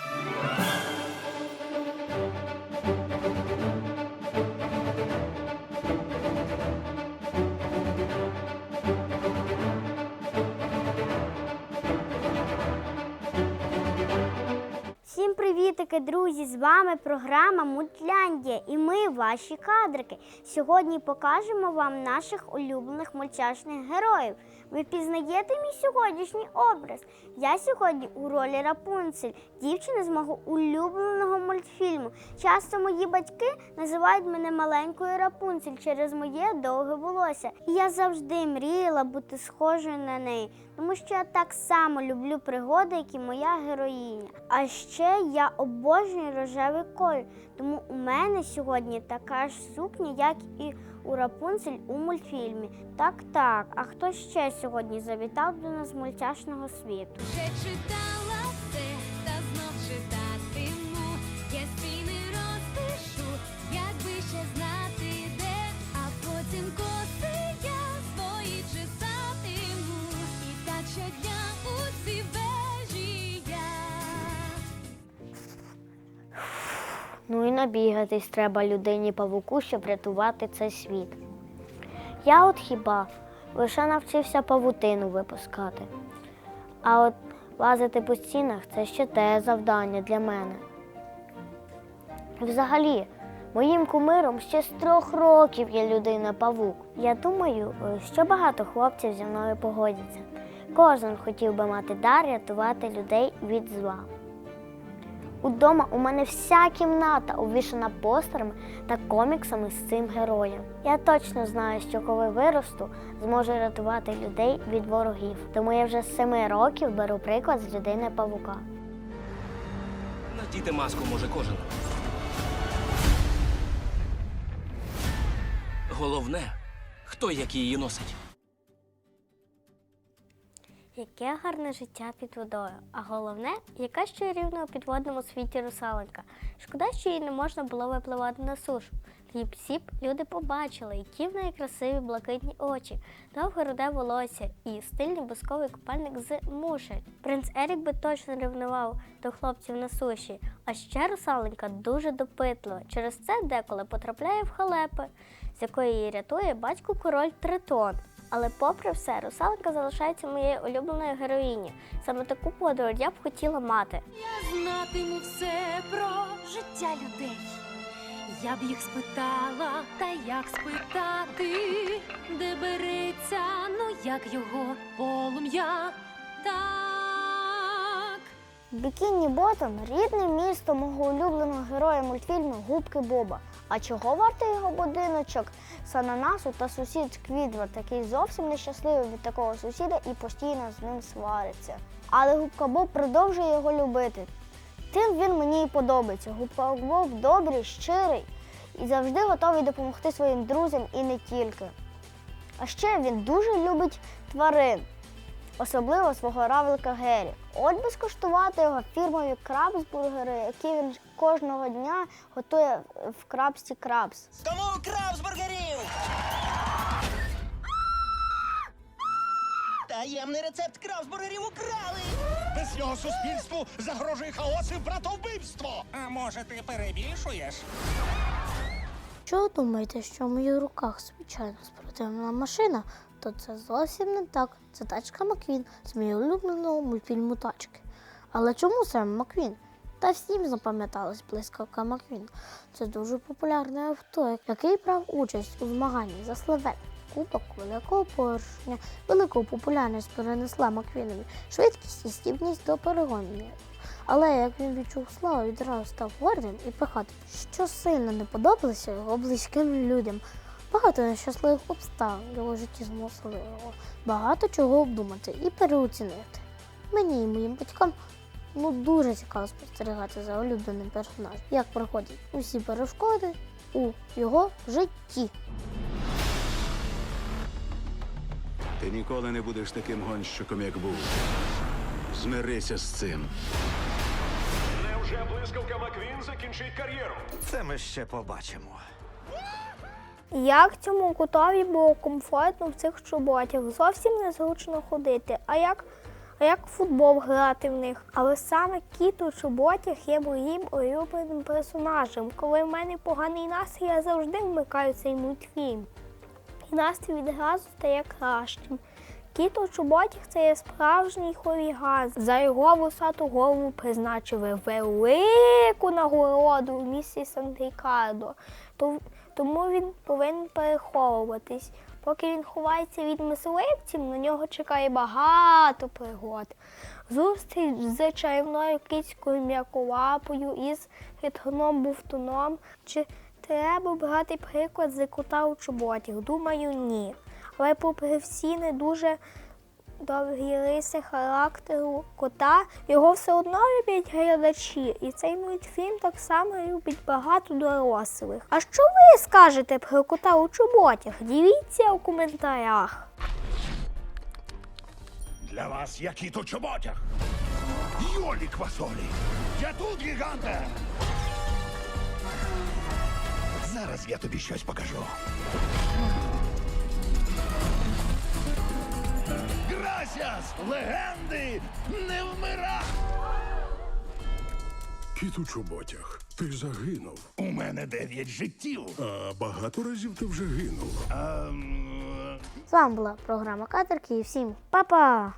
Всім привітики, друзі! З вами програма Мультляндія і ми ваші кадрики. Сьогодні покажемо вам наших улюблених мультяшних героїв. Ви пізнаєте мій сьогоднішній образ? Я сьогодні у ролі Рапунцель, дівчини з мого улюбленого мультфільму. Часто мої батьки називають мене маленькою Рапунцель через моє довге волосся. І я завжди мріяла бути схожою на неї, тому що я так само люблю пригоди, як і моя героїня. А ще я обожнюю рожевий колір, тому у мене сьогодні така ж сукня, як і у Рапунцель у мультфільмі. Так, так. А хто ще сьогодні завітав до нас з мультяшного світу? Вже читала Ну і набігатись треба людині павуку, щоб рятувати цей світ. Я от хіба лише навчився павутину випускати. А от лазити по стінах це ще те завдання для мене. Взагалі, моїм кумиром ще з трьох років є людина павук. Я думаю, що багато хлопців зі мною погодяться. Кожен хотів би мати дар рятувати людей від зла. Удома у мене вся кімната увішана постерами та коміксами з цим героєм. Я точно знаю, що коли виросту, зможу рятувати людей від ворогів. Тому я вже з семи років беру приклад з людини павука. Надіти маску може кожен. Головне, хто як її носить. Яке гарне життя під водою, а головне, яка ще рівна у підводному світі русаленька. Шкода, що їй не можна було випливати на сушу. Б всі б люди побачили, які в неї красиві блакитні очі, довге руде волосся і стильний бусковий купальник з мушель. Принц Ерік би точно ревнував до хлопців на суші. А ще русаленька дуже допитлива. Через це деколи потрапляє в халепи, з якої її рятує батько король Тритон. Але попри все, русалка залишається моєю улюбленою героїнею. Саме таку подорож я б хотіла мати. Я знатиму все про життя людей. Я б їх спитала, та як спитати, де береться, ну як його полум'я. Так. Бікіні Ботом рідне місто мого улюбленого героя мультфільму Губки Боба. А чого вартий його будиночок з ананасу та сусід Сквідвард, який зовсім нещасливий від такого сусіда і постійно з ним свариться. Але Губка Боб продовжує його любити. Тим він мені і подобається. Губка Боб добрий, щирий і завжди готовий допомогти своїм друзям і не тільки. А ще він дуже любить тварин особливо свого равлика Гері. От би скуштувати його фірмові крабсбургери, які він кожного дня готує в крабсі крабс. Тому крабсбургерів! Таємний рецепт крабсбургерів украли! Без нього суспільству загрожує хаос і братовбивство. А може, ти перебільшуєш? Що думаєте, що в моїх руках звичайно спортивна машина, то це зовсім не так. Це тачка Маквін з моєї улюбленого мультфільму тачки. Але чому саме Маквін? Та всім запам'яталась блискавка Маквін. Це дуже популярне авто, яке брав участь у змаганні за славет. Кубок великого поршня, велику популярність перенесла Маквінові, швидкість і стібність до перегонів. Але як він відчув славу, відразу став гордим і пихатим, що сильно не подобалося його близьким людям. Багато нещасливих обставин в його житті змусили його багато чого обдумати і переоцінити. Мені і моїм батькам ну дуже цікаво спостерігати за улюбленим персонажем, як проходять усі перешкоди у його житті. Ти ніколи не будеш таким гонщиком, як був. Змирися з цим. Невже блискавка Маквін закінчить кар'єру? Це ми ще побачимо. Як цьому котові було комфортно в цих чоботях? Зовсім незручно ходити. А як, як в футбол грати в них. Але саме кіт у чоботях є моїм улюбленим персонажем. Коли в мене поганий настрій, я завжди вмикаю цей мультфільм. І настрій відразу стає кращим. Кіт у чоботях це є справжній хуліган. За його вусату голову призначили велику нагороду в місті Сан-Рікардо. То- Тому він повинен переховуватись. Поки він ховається від мисливців, на нього чекає багато пригод. Зустріч з чарівною кицькою м'яколапою із хитроном буфтуном. Чи треба брати приклад з кота у чоботях? Думаю, ні. Але попри всі не дуже довгі риси характеру кота, його все одно люблять глядачі. І цей мультфільм так само любить багато дорослих. А що ви скажете про кота у чоботях? Діліться у коментарях. Для вас я кіт у чоботях. Йолі квасолі. Я тут, гіганте. Зараз я тобі щось покажу. Грасіас! Легенди не вмира! Кіт у чоботях. Ти загинув. У мене дев'ять життів. А багато разів ти вже гинув. А... З вами була програма Катерки і всім па-па!